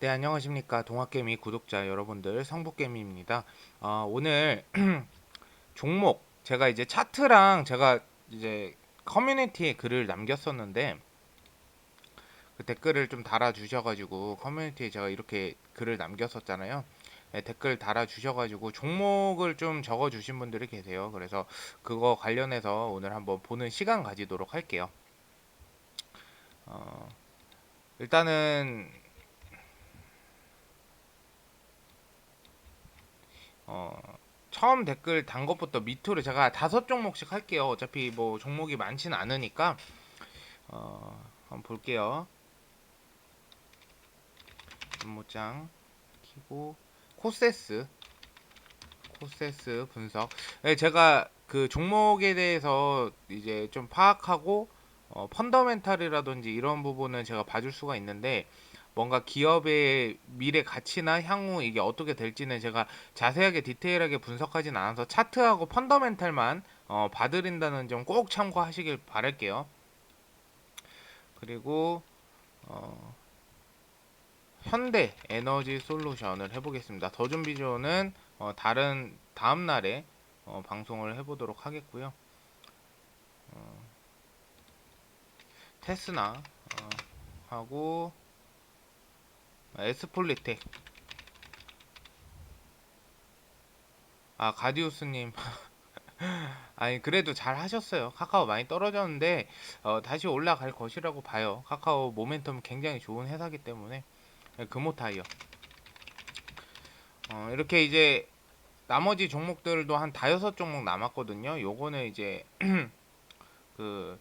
네, 안녕하십니까. 동학개미 구독자 여러분들, 성북개미입니다. 어, 오늘 종목, 제가 이제 차트랑 제가 이제 커뮤니티에 글을 남겼었는데, 그 댓글을 좀 달아주셔가지고, 커뮤니티에 제가 이렇게 글을 남겼었잖아요. 네, 댓글 달아주셔가지고, 종목을 좀 적어주신 분들이 계세요. 그래서 그거 관련해서 오늘 한번 보는 시간 가지도록 할게요. 어, 일단은 어, 처음 댓글 단 것부터 밑으로 제가 다섯 종목씩 할게요. 어차피 뭐 종목이 많지는 않으니까 어, 한번 볼게요. 메모장 키고 코세스 코세스 분석. 네, 제가 그 종목에 대해서 이제 좀 파악하고 어, 펀더멘탈이라든지 이런 부분은 제가 봐줄 수가 있는데 뭔가 기업의 미래 가치나 향후 이게 어떻게 될지는 제가 자세하게 디테일하게 분석하진 않아서 차트하고 펀더멘탈만 어, 봐드린다는 점 꼭 참고하시길 바랄게요. 그리고 어, 현대 에너지 솔루션을 해보겠습니다. 더 준비조는 어, 다른 다음 날에 어, 방송을 해보도록 하겠고요. 어, 테스나 어, 하고 에스폴리텍 아 가디우스님. 아니 그래도 잘 하셨어요. 카카오 많이 떨어졌는데 어, 다시 올라갈 것이라고 봐요. 카카오 모멘텀 굉장히 좋은 회사기 때문에. 네, 금호타이어. 어, 이렇게 이제 나머지 종목들도 한 다여섯 종목 남았거든요. 요거는 이제 그,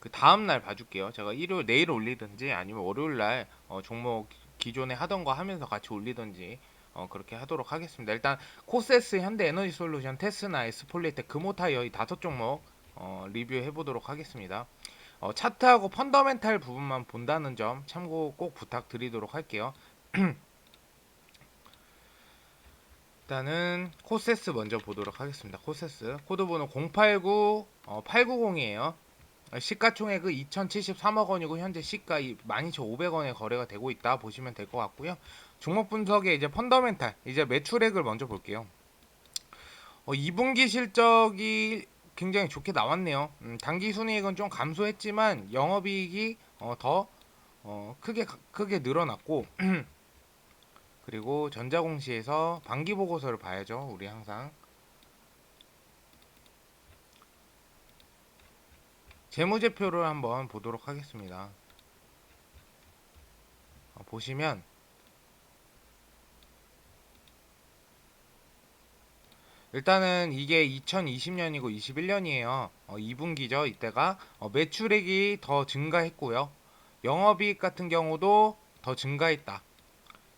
그 다음날 봐줄게요. 제가 일요일 내일 올리든지 아니면 월요일날 어, 종목 기존에 하던 거 하면서 같이 올리든지 어, 그렇게 하도록 하겠습니다. 일단 코세스, 현대에너지솔루션, 테스나, 에스폴리텍, 금호타이어 이 다섯 종목 어, 리뷰해 보도록 하겠습니다. 어, 차트하고 펀더멘탈 부분만 본다는 점 참고 꼭 부탁드리도록 할게요. 일단은 코세스 먼저 보도록 하겠습니다. 코세스 코드번호 089 어, 890이에요. 시가총액은 2,073억 원이고 현재 시가 12,500원에 거래가 되고 있다 보시면 될 것 같고요. 종목 분석에 이제 펀더멘탈 이제 매출액을 먼저 볼게요. 어, 2분기 실적이 굉장히 좋게 나왔네요. 음, 단기 순이익은 좀 감소했지만 영업이익이 어, 더 어, 크게 크게 늘어났고 그리고 전자공시에서 반기 보고서를 봐야죠. 우리 항상 재무제표를 한번 보도록 하겠습니다. 어, 보시면 일단은 이게 2020년이고 21년이에요. 어, 2분기죠. 이때가 어, 매출액이 더 증가했고요. 영업이익 같은 경우도 더 증가했다.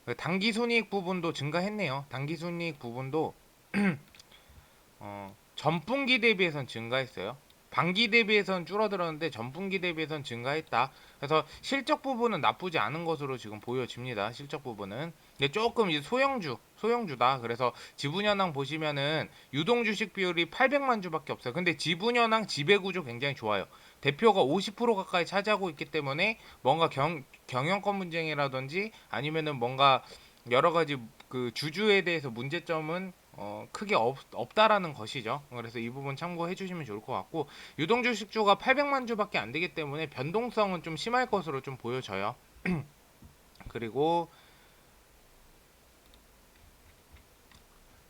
그 당기순이익 부분도 증가했네요. 당기순이익 부분도 어, 전분기 대비해선 증가했어요. 반기 대비해선 줄어들었는데 전분기 대비해선 증가했다. 그래서 실적 부분은 나쁘지 않은 것으로 지금 보여집니다. 실적 부분은. 근데 조금 이제 소형주, 소형주다. 그래서 지분현황 보시면은 유동 주식 비율이 800만 주밖에 없어요. 근데 지분현황 지배 구조 굉장히 좋아요. 대표가 50% 가까이 차지하고 있기 때문에 뭔가 경, 경영권 분쟁이라든지 아니면은 뭔가 여러 가지 그 주주에 대해서 문제점은 어, 크게 없, 없다라는 것이죠. 그래서 이 부분 참고해 주시면 좋을 것 같고 유동 주식주가 800만 주밖에 안 되기 때문에 변동성은 좀 심할 것으로 좀 보여져요. 그리고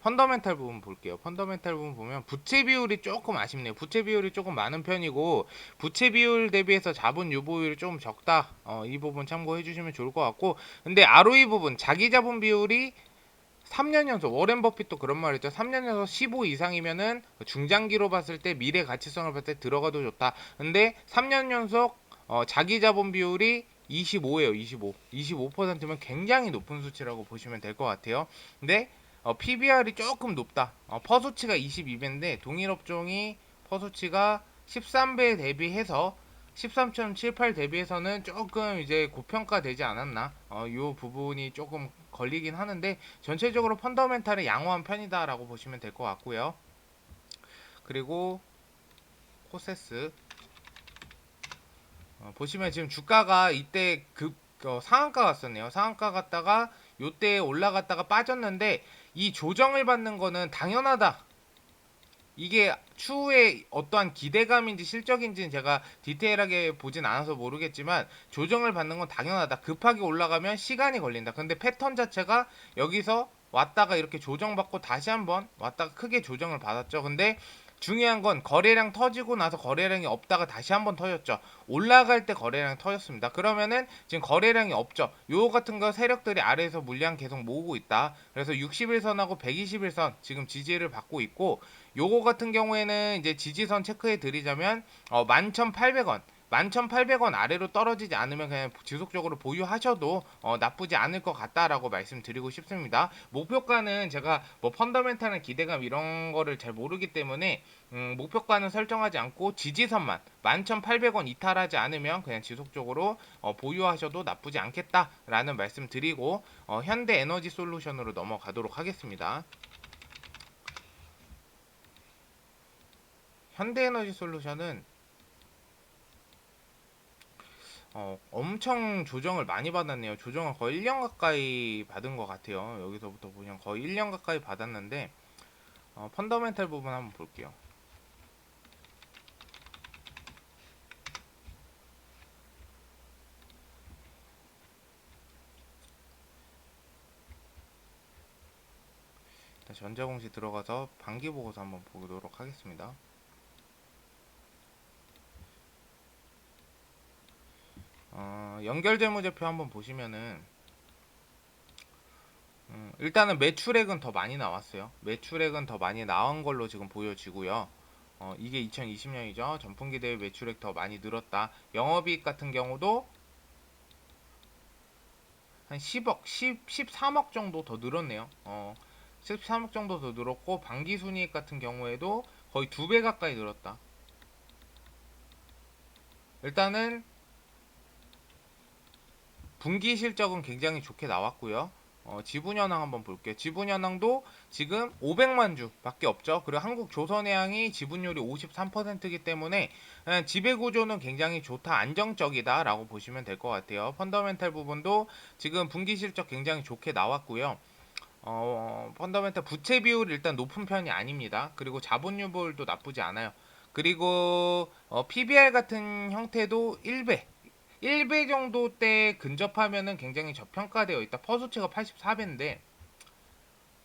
펀더멘탈 부분 볼게요. 펀더멘탈 부분 보면 부채 비율이 조금 아쉽네요. 부채 비율이 조금 많은 편이고 부채 비율 대비해서 자본 유보율이 좀 적다. 어, 이 부분 참고해 주시면 좋을 것 같고 근데 ROE 부분 자기 자본 비율이 3년 연속 워렌 버핏도 그런 말 했죠. 3년 연속 15 이상이면은 중장기로 봤을 때 미래 가치성을 봤을 때 들어가도 좋다. 근데 3년 연속 어, 자기 자본 비율이 25예요. 25. 25%면 굉장히 높은 수치라고 보시면 될 것 같아요. 근데 어, PBR이 조금 높다. 어, 퍼수치가 22배인데 동일 업종이 퍼수치가 13배 대비해서 13.78 대비해서는 조금 이제 고평가되지 않았나 어, 이 부분이 조금 걸리긴 하는데 전체적으로 펀더멘탈은 양호한 편이다라고 보시면 될 것 같고요 그리고 코세스 어, 보시면 지금 주가가 이때 급 어, 상한가 갔었네요. 상한가 갔다가 요때 올라갔다가 빠졌는데 이 조정을 받는 거는 당연하다. 이게 추후에 어떠한 기대감인지 실적인지는 제가 디테일하게 보진 않아서 모르겠지만 조정을 받는 건 당연하다. 급하게 올라가면 시간이 걸린다. 근데 패턴 자체가 여기서 왔다가 이렇게 조정받고 다시 한번 왔다가 크게 조정을 받았죠. 근데 중요한 건 거래량 터지고 나서 거래량이 없다가 다시 한번 터졌죠. 올라갈 때 거래량이 터졌습니다. 그러면은 지금 거래량이 없죠. 요 같은 거 세력들이 아래에서 물량 계속 모으고 있다. 그래서 61선하고 121선 지금 지지를 받고 있고 요거 같은 경우에는 이제 지지선 체크해 드리자면 어 11,800원 11,800원 아래로 떨어지지 않으면 그냥 지속적으로 보유하셔도 어, 나쁘지 않을 것 같다라고 말씀드리고 싶습니다. 목표가는 제가 뭐 펀더멘탈한 기대감 이런 거를 잘 모르기 때문에 음, 목표가는 설정하지 않고 지지선만 11,800원 이탈하지 않으면 그냥 지속적으로 어, 보유하셔도 나쁘지 않겠다라는 말씀 드리고 어, 현대 에너지 솔루션으로 넘어가도록 하겠습니다. 현대에너지 솔루션은 어, 엄청 조정을 많이 받았네요. 조정을 거의 1년 가까이 받은 것 같아요. 여기서부터 보면 거의 1년 가까이 받았는데 어, 펀더멘탈 부분 한번 볼게요. 전자공시 들어가서 반기 보고서 한번 보도록 하겠습니다. 어, 연결재무제표 한번 보시면은 음, 일단은 매출액은 더 많이 나왔어요. 매출액은 더 많이 나온 걸로 지금 보여지고요. 어, 이게 2020년이죠. 전분기 대비 매출액 더 많이 늘었다. 영업이익 같은 경우도 한 10억, 10, 13억 정도 더 늘었네요. 어, 13억 정도 더 늘었고 반기 순이익 같은 경우에도 거의 두 배 가까이 늘었다. 일단은 분기 실적은 굉장히 좋게 나왔고요. 어, 지분현황 한번 볼게요. 지분현황도 지금 500만 주밖에 없죠. 그리고 한국 조선해양이 지분율이 53%이기 때문에 예, 지배 구조는 굉장히 좋다, 안정적이다라고 보시면 될 것 같아요. 펀더멘탈 부분도 지금 분기 실적 굉장히 좋게 나왔고요. 어, 펀더멘탈 부채 비율 일단 높은 편이 아닙니다. 그리고 자본유보율도 나쁘지 않아요. 그리고 어, PBR 같은 형태도 1배 1배 정도 때 근접하면은 굉장히 저평가되어 있다. 퍼소치가 84배인데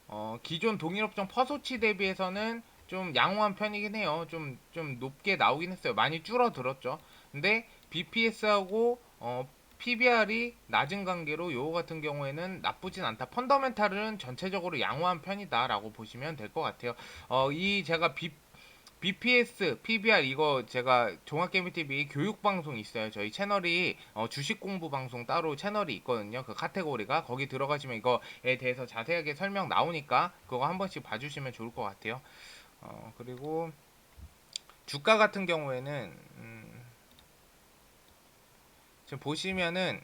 어, 기존 동일업종 퍼소치 대비해서는 좀 양호한 편이긴 해요. 좀, 좀 높게 나오긴 했어요. 많이 줄어들었죠. 근데 BPS하고 어, PBR이 낮은 관계로 요거 같은 경우에는 나쁘진 않다. 펀더멘탈은 전체적으로 양호한 편이다라고 보시면 될 것 같아요. 어, 이 제가 B, BPS, PBR 이거 제가 종합게임TV 교육 방송 있어요. 저희 채널이 어, 주식 공부 방송 따로 채널이 있거든요. 그 카테고리가 거기 들어가시면 이거에 대해서 자세하게 설명 나오니까 그거 한 번씩 봐주시면 좋을 것 같아요. 어, 그리고 주가 같은 경우에는 음, 지금 보시면은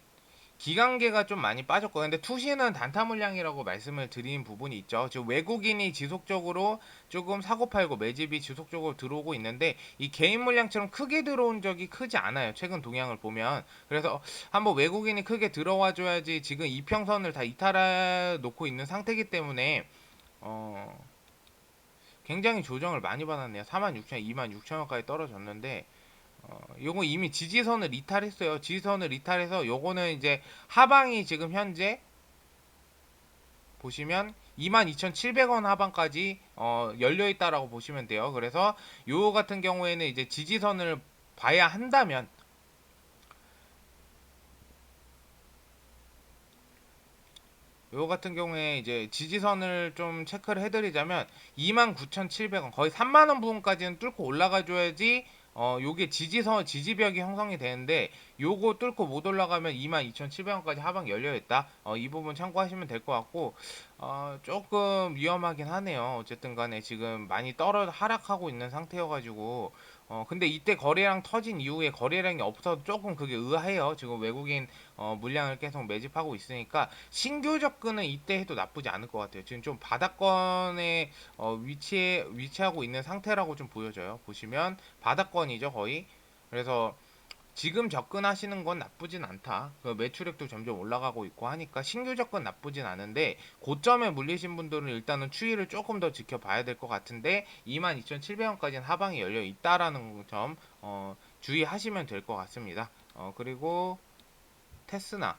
기관계가 좀 많이 빠졌고 근데 투시는 단타 물량이라고 말씀을 드린 부분이 있죠. 지금 외국인이 지속적으로 조금 사고 팔고 매집이 지속적으로 들어오고 있는데 이 개인 물량처럼 크게 들어온 적이 크지 않아요. 최근 동향을 보면 그래서 한번 외국인이 크게 들어와 줘야지 지금 이평선을 다 이탈해 놓고 있는 상태이기 때문에 어 굉장히 조정을 많이 받았네요. 46,000, 26,000원까지 떨어졌는데 어, 요거 이미 지지선을 이탈했어요. 지지선을 이탈해서 요거는 이제 하방이 지금 현재 보시면 22,700원 하방까지 어, 열려 있다라고 보시면 돼요. 그래서 요 같은 경우에는 이제 지지선을 봐야 한다면 요 같은 경우에 이제 지지선을 좀 체크를 해드리자면 29,700원 거의 3만원 부분까지는 뚫고 올라가 줘야지 어 요게 지지선 지지벽이 형성이 되는데 요거 뚫고 못 올라가면 22,700원까지 하방 열려 있다. 어, 이 부분 참고하시면 될 것 같고 어, 조금 위험하긴 하네요. 어쨌든 간에 지금 많이 떨어 하락하고 있는 상태여가지고 어, 근데 이때 거래량 터진 이후에 거래량이 없어서 조금 그게 의아해요. 지금 외국인 어, 물량을 계속 매집하고 있으니까 신규 접근은 이때 해도 나쁘지 않을 것 같아요. 지금 좀 바닥권에 어, 위치해 위치하고 있는 상태라고 좀 보여져요. 보시면 바닥권이죠 거의. 그래서 지금 접근하시는 건 나쁘진 않다. 그 매출액도 점점 올라가고 있고 하니까 신규 접근 나쁘진 않은데 고점에 물리신 분들은 일단은 추이를 조금 더 지켜봐야 될 것 같은데 22,700원까지는 하방이 열려 있다라는 점 어, 주의하시면 될 것 같습니다. 어, 그리고 테스나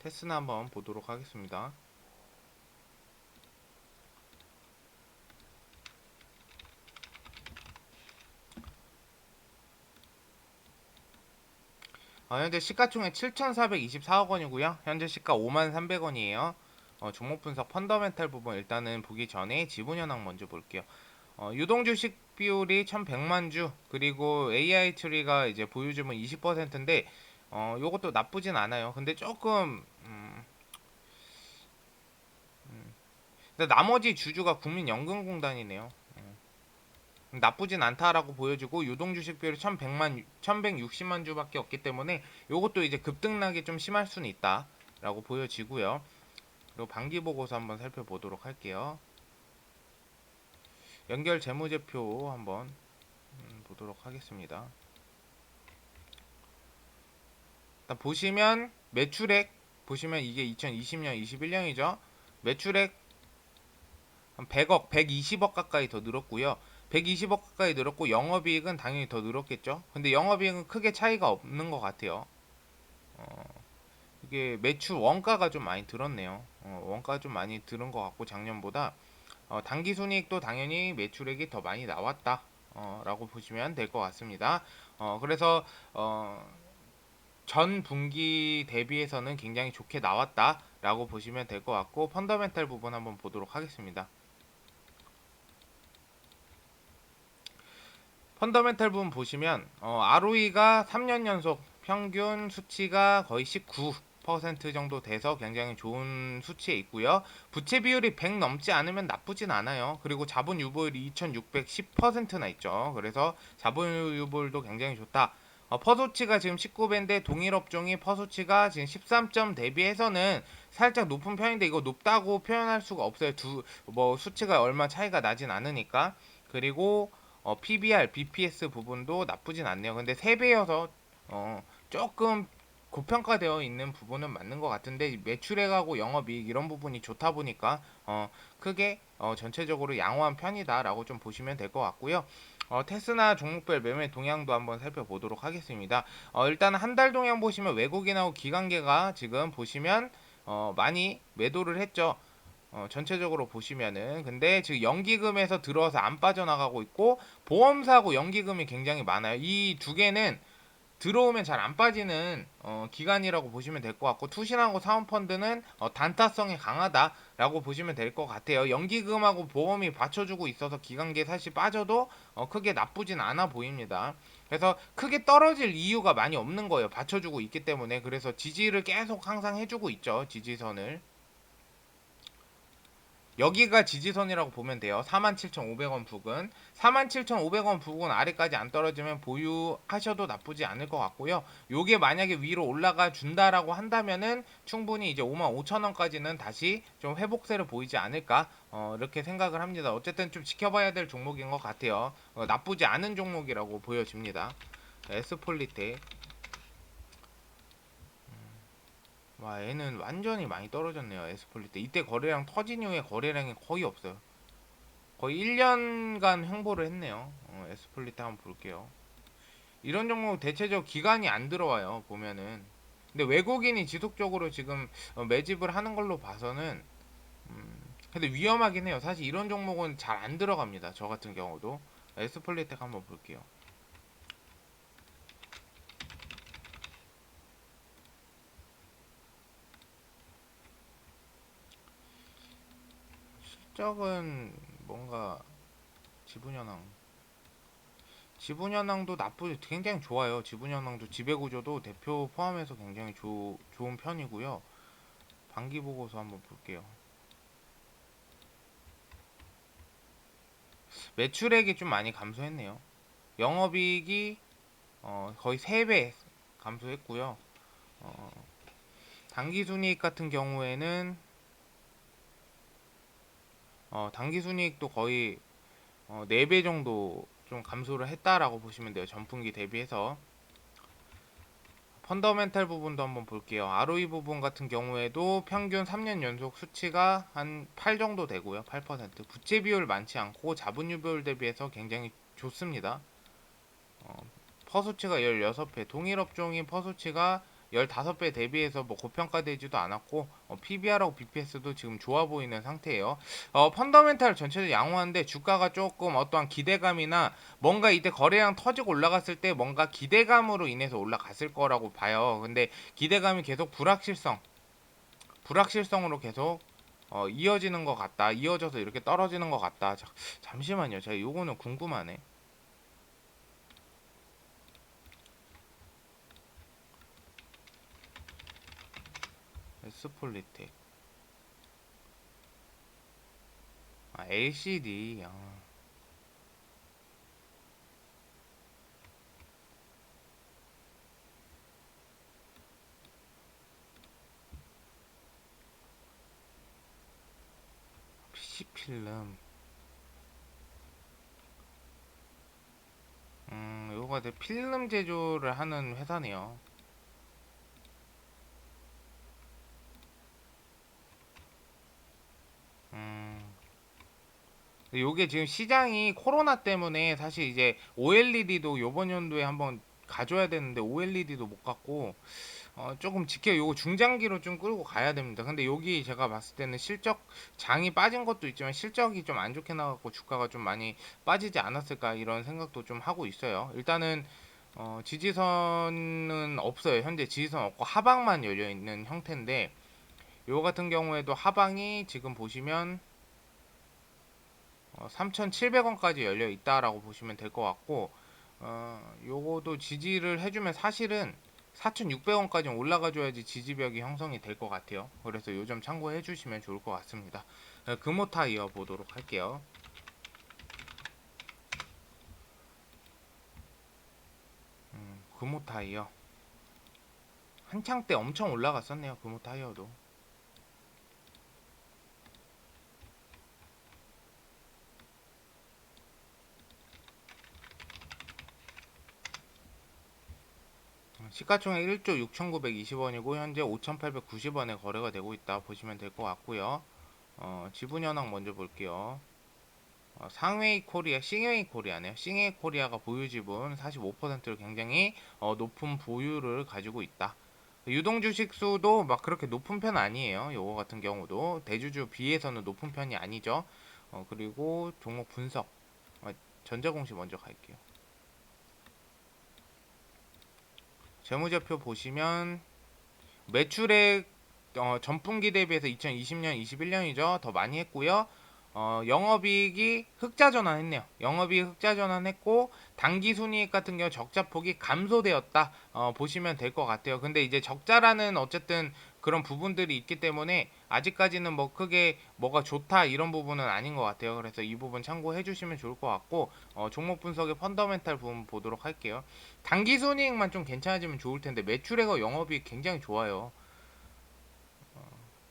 테스나 한번 보도록 하겠습니다. 어, 현재 시가총액 7,424억 원이고요. 현재 시가 53,300원이에요. 어, 종목 분석 펀더멘탈 부분 일단은 보기 전에 지분 현황 먼저 볼게요. 어, 유동 주식 비율이 1,100만 주 그리고 AI 트리가 이제 보유주분 20%인데 어, 요것도 나쁘진 않아요. 근데 조금 음, 음. 근데 나머지 주주가 국민연금공단이네요. 음. 나쁘진 않다라고 보여지고 유동 주식 비율이 1,100만 1,160만 주밖에 없기 때문에 요것도 이제 급등락이 좀 심할 수는 있다라고 보여지고요. 그리고 반기 보고서 한번 살펴보도록 할게요. 연결 재무제표 한번 음, 보도록 하겠습니다. 일단 보시면 매출액 보시면 이게 2020년 21년이죠. 매출액 한 100억, 120억 가까이 더 늘었고요. 120억 가까이 늘었고 영업이익은 당연히 더 늘었겠죠. 근데 영업이익은 크게 차이가 없는 것 같아요. 어, 이게 매출 원가가 좀 많이 들었네요. 어, 원가 좀 많이 들은 것 같고 작년보다 어, 단기 순이익도 당연히 매출액이 더 많이 나왔다. 어, 라고 보시면 될 것 같습니다. 어, 그래서 어, 전 분기 대비해서는 굉장히 좋게 나왔다라고 보시면 될 것 같고 펀더멘탈 부분 한번 보도록 하겠습니다. 펀더멘탈 부분 보시면 어, ROE가 3년 연속 평균 수치가 거의 19% 정도 돼서 굉장히 좋은 수치에 있고요. 부채 비율이 100 넘지 않으면 나쁘진 않아요. 그리고 자본 유보율이 2610%나 있죠. 그래서 자본 유보율도 굉장히 좋다. 어, 퍼소치가 지금 19배인데 동일 업종이 퍼소치가 지금 13점 대비해서는 살짝 높은 편인데 이거 높다고 표현할 수가 없어요. 두 뭐 수치가 얼마 차이가 나진 않으니까. 그리고 어, PBR, BPS 부분도 나쁘진 않네요. 근데 3배여서 어, 조금 고평가되어 있는 부분은 맞는 것 같은데 매출액하고 영업이익 이런 부분이 좋다 보니까 어, 크게 어, 전체적으로 양호한 편이다라고 좀 보시면 될 것 같고요. 어, 테스나 종목별 매매 동향도 한번 살펴보도록 하겠습니다. 어, 일단 한 달 동향 보시면 외국인하고 기관계가 지금 보시면 어, 많이 매도를 했죠. 어, 전체적으로 보시면은 근데 지금 연기금에서 들어와서 안 빠져나가고 있고 보험사하고 연기금이 굉장히 많아요. 이 두 개는 들어오면 잘 안 빠지는 어, 기간이라고 보시면 될 것 같고 투신하고 사은펀드는 어, 단타성이 강하다라고 보시면 될 것 같아요. 연기금하고 보험이 받쳐주고 있어서 기간계 사실 빠져도 어, 크게 나쁘진 않아 보입니다. 그래서 크게 떨어질 이유가 많이 없는 거예요. 받쳐주고 있기 때문에 그래서 지지를 계속 항상 해주고 있죠. 지지선을. 여기가 지지선이라고 보면 돼요. 47,500원 부근. 47,500원 부근 아래까지 안 떨어지면 보유하셔도 나쁘지 않을 것 같고요. 요게 만약에 위로 올라가 준다라고 한다면은 충분히 이제 55,000원까지는 다시 좀 회복세를 보이지 않을까 어, 이렇게 생각을 합니다. 어쨌든 좀 지켜봐야 될 종목인 것 같아요. 어, 나쁘지 않은 종목이라고 보여집니다. 에스폴리테 와 얘는 완전히 많이 떨어졌네요 에스폴리테 이때 거래량 터진 이후에 거래량이 거의 없어요. 거의 1년간 횡보를 했네요. 어, 에스폴리테 한번 볼게요. 이런 종목 대체적 기간이 안 들어와요 보면은. 근데 외국인이 지속적으로 지금 어, 매집을 하는 걸로 봐서는 음, 근데 위험하긴 해요. 사실 이런 종목은 잘 안 들어갑니다 저 같은 경우도. 에스폴리텍 한번 볼게요 실적은 뭔가 지분 현황 지분 현황도 나쁘 굉장히 좋아요. 지분 현황도 지배 구조도 대표 포함해서 굉장히 조, 좋은 편이고요. 반기 보고서 한번 볼게요. 매출액이 좀 많이 감소했네요. 영업이익이 어, 거의 3배 감소했고요. 어, 당기순이익 같은 경우에는 어, 당기순이익도 거의 어, 4배 정도 좀 감소를 했다라고 보시면 돼요. 전분기 대비해서. 펀더멘탈 부분도 한번 볼게요. ROE 부분 같은 경우에도 평균 3년 연속 수치가 한 8 정도 되고요. 8%. 부채 비율 많지 않고 자본유 비율 대비해서 굉장히 좋습니다. 어, 퍼수치가 16배, 동일 업종인 퍼수치가 15배 대비해서 뭐 고평가되지도 않았고 어, PBR하고 BPS도 지금 좋아 보이는 상태예요. 어, 펀더멘탈 전체도 양호한데 주가가 조금 어떠한 기대감이나 뭔가 이때 거래량 터지고 올라갔을 때 뭔가 기대감으로 인해서 올라갔을 거라고 봐요. 근데 기대감이 계속 불확실성, 불확실성으로 계속 어, 이어지는 것 같다. 이어져서 이렇게 떨어지는 것 같다. 자, 잠시만요. 제가 요거는 궁금하네. 에스폴리텍. 아 LCD 아. PC 필름. 음 요거가 이제 필름 제조를 하는 회사네요 요게 지금 시장이 코로나 때문에 사실 이제 OLED도 요번 연도에 한번 가져야 되는데 OLED도 못 갖고 어 조금 지켜 요거 중장기로 좀 끌고 가야 됩니다. 근데 여기 제가 봤을 때는 실적 장이 빠진 것도 있지만 실적이 좀 안 좋게 나갔고 주가가 좀 많이 빠지지 않았을까 이런 생각도 좀 하고 있어요. 일단은 어 지지선은 없어요. 현재 지지선 없고 하방만 열려 있는 형태인데 요 같은 경우에도 하방이 지금 보시면 어, 3,700원까지 열려 있다라고 보시면 될 것 같고 어, 요거도 지지를 해주면 사실은 4,600원까지 올라가 줘야지 지지벽이 형성이 될 것 같아요. 그래서 요점 참고해 주시면 좋을 것 같습니다. 어, 금호타 이어 보도록 할게요. 음, 금호 타이어 한창 때 엄청 올라갔었네요 금호 타이어도 시가총액 1조 6,920원이고 현재 5,890원에 거래가 되고 있다 보시면 될 것 같고요. 어, 지분 현황 먼저 볼게요. 어, 상웨이 코리아, 싱웨이 코리아네요. 싱웨이 코리아가 보유 지분 45%를 굉장히 어, 높은 보유를 가지고 있다. 유동 주식 수도 막 그렇게 높은 편 아니에요. 요거 같은 경우도 대주주 비해서는 높은 편이 아니죠. 어, 그리고 종목 분석. 어, 전자공시 먼저 갈게요. 재무제표 보시면 매출액 어, 전분기 대비해서 2020년, 21년이죠. 더 많이 했고요. 어, 영업이익이 흑자 전환했네요. 영업이익 흑자 전환했고 단기 순이익 같은 경우 적자폭이 감소되었다. 어, 보시면 될 것 같아요. 근데 이제 적자라는 어쨌든 그런 부분들이 있기 때문에 아직까지는 뭐 크게 뭐가 좋다 이런 부분은 아닌 것 같아요. 그래서 이 부분 참고해 주시면 좋을 것 같고 어, 종목 분석의 펀더멘탈 부분 보도록 할게요. 단기 순이익만 좀 괜찮아지면 좋을 텐데 매출액과 영업이익 굉장히 좋아요. 어,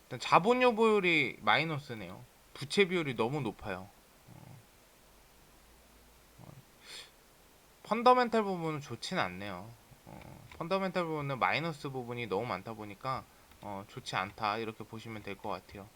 일단 자본료 보율이 마이너스네요. 부채 비율이 너무 높아요. 어, 어, 펀더멘탈 부분은 좋지는 않네요. 어, 펀더멘탈 부분은 마이너스 부분이 너무 많다 보니까 어, 좋지 않다 이렇게 보시면 될 것 같아요.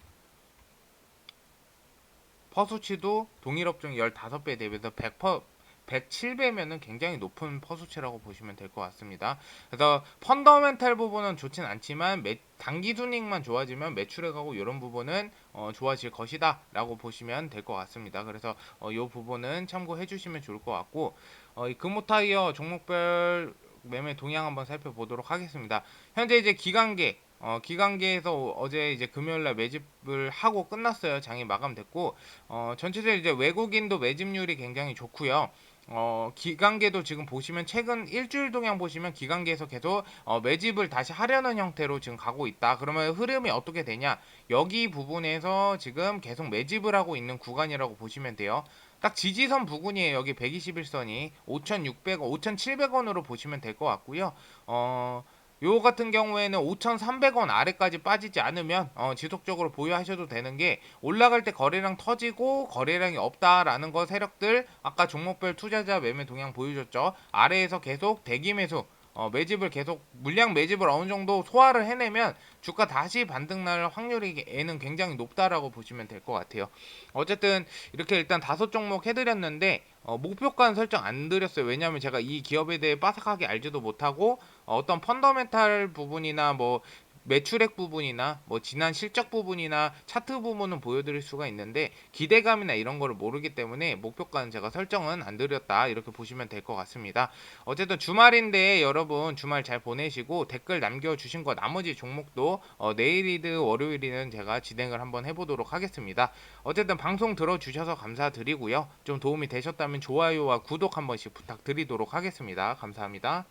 퍼수치도 동일 업종 15배 대비해서 100%, 107배면은 굉장히 높은 퍼수치라고 보시면 될 것 같습니다. 그래서 펀더멘탈 부분은 좋진 않지만 매, 단기 순익만 좋아지면 매출액하고 이런 부분은 어, 좋아질 것이다 라고 보시면 될 것 같습니다. 그래서 어, 이 부분은 참고해 주시면 좋을 것 같고 어, 이 금호타이어 종목별 매매 동향 한번 살펴보도록 하겠습니다. 현재 이제 기간계 어, 기관계에서 어제 이제 금요일날 매집을 하고 끝났어요. 장이 마감됐고, 어, 전체적으로 이제 외국인도 매집률이 굉장히 좋고요. 어, 기관계도 지금 보시면 최근 일주일 동향 보시면 기관계에서 계속 어, 매집을 다시 하려는 형태로 지금 가고 있다. 그러면 흐름이 어떻게 되냐? 여기 부분에서 지금 계속 매집을 하고 있는 구간이라고 보시면 돼요. 딱 지지선 부근이에요. 여기 121선이 5,600원, 5,700원으로 보시면 될 것 같고요. 어, 요 같은 경우에는 5,300원 아래까지 빠지지 않으면 어, 지속적으로 보유하셔도 되는 게 올라갈 때 거래량 터지고 거래량이 없다라는 거 세력들 아까 종목별 투자자 매매 동향 보여줬죠. 아래에서 계속 대기 매수 어, 매집을 계속 물량 매집을 어느 정도 소화를 해내면 주가 다시 반등 날 확률이 애는 굉장히 높다라고 보시면 될 것 같아요. 어쨌든 이렇게 일단 다섯 종목 해드렸는데 어, 목표가는 설정 안 드렸어요. 왜냐하면 제가 이 기업에 대해 빠삭하게 알지도 못하고 어, 어떤 펀더멘탈 부분이나 뭐 매출액 부분이나 뭐 지난 실적 부분이나 차트 부분은 보여드릴 수가 있는데 기대감이나 이런 거를 모르기 때문에 목표가는 제가 설정은 안 드렸다 이렇게 보시면 될 것 같습니다. 어쨌든 주말인데 여러분 주말 잘 보내시고 댓글 남겨주신 거 나머지 종목도 어, 내일이든 월요일이든 제가 진행을 한번 해보도록 하겠습니다. 어쨌든 방송 들어주셔서 감사드리고요. 좀 도움이 되셨다면 좋아요와 구독 한 번씩 부탁드리도록 하겠습니다. 감사합니다.